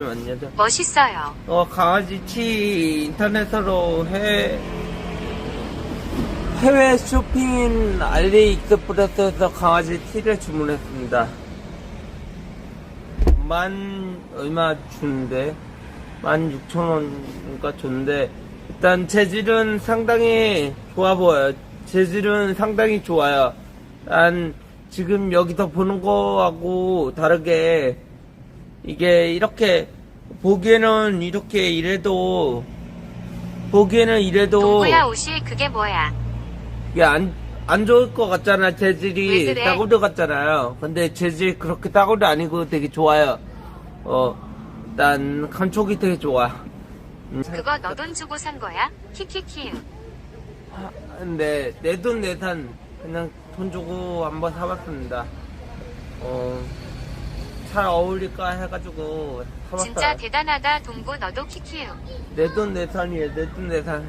왔냐죠? 멋있어요. 어, 강아지 티 인터넷으로 해, 해외 쇼핑 알리익스프레스에서 강아지 티를 주문했습니다. 만, 얼마 주는데? 만 육천 원인가 줬는데, 일단 재질은 상당히 좋아 보여요. 재질은 상당히 좋아요. 난 지금 여기서 보는 거하고 다르게, 이게 이렇게 보기에는 이렇게 이래도 보기에는 이래도 동구야 옷이 그게 뭐야? 이게 안, 안 좋을 것 같잖아 왜 재질이 그래? 따구리 같잖아요 근데 재질 그렇게 따구리 아니고 되게 좋아요 어 일단 감촉이 되게 좋아 음, 그거 너 돈 주고 산 거야? 키키키. 하- 근데 내 돈 내산 그냥 돈 주고 한번 사봤습니다 어 잘 어울릴까 해가지고 사봤어요. 진짜 대단하다 동구 너도 키키요. 내돈 내산이에요. 내 돈 내산